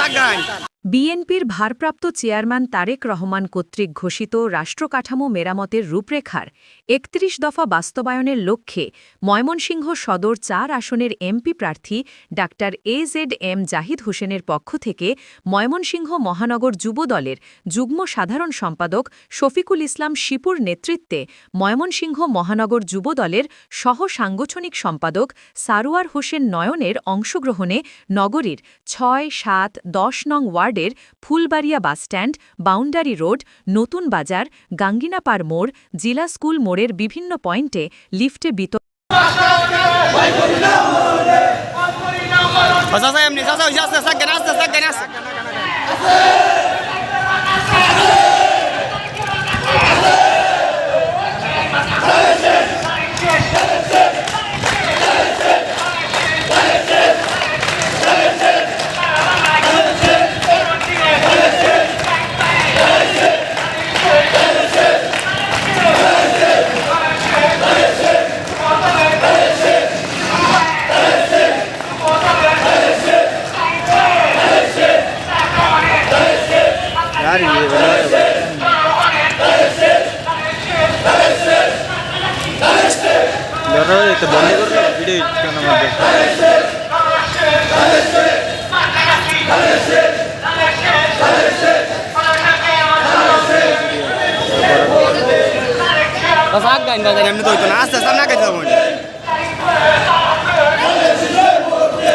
জাগান বিএনপির ভারপ্রাপ্ত চেয়ারম্যান তারেক রহমান কর্তৃক ঘোষিত রাষ্ট্রকাঠামো মেরামতের রূপরেখার একত্রিশ দফা বাস্তবায়নের লক্ষ্যে ময়মনসিংহ সদর চার আসনের এমপি প্রার্থী ডা এ জেড এম জাহিদ হোসেনের পক্ষ থেকে ময়মনসিংহ মহানগর যুবদলের যুগ্ম সাধারণ সম্পাদক শফিকুল ইসলাম শিপুর নেতৃত্বে ময়মনসিংহ মহানগর যুবদলের সহ সাংগঠনিক সম্পাদক সারোয়ার হোসেন নয়নের অংশগ্রহণে নগরীর ছয় সাত দশ নং ওয়ার্ডের ফুলবাড়িয়া বাসস্ট্যান্ড বাউন্ডারি রোড নতুন বাজার গাঙ্গিনাপাড় মোড় জিলা স্কুল মোড়ের বিভিন্ন পয়েন্টে লিফটে বিত আর ইয়ে ধরো তো বন্ধ করল ভিডিও কেন আমাদের বাস আগ গাইন বাজার এমনি তো না আস্তে আস্তে না গাইতে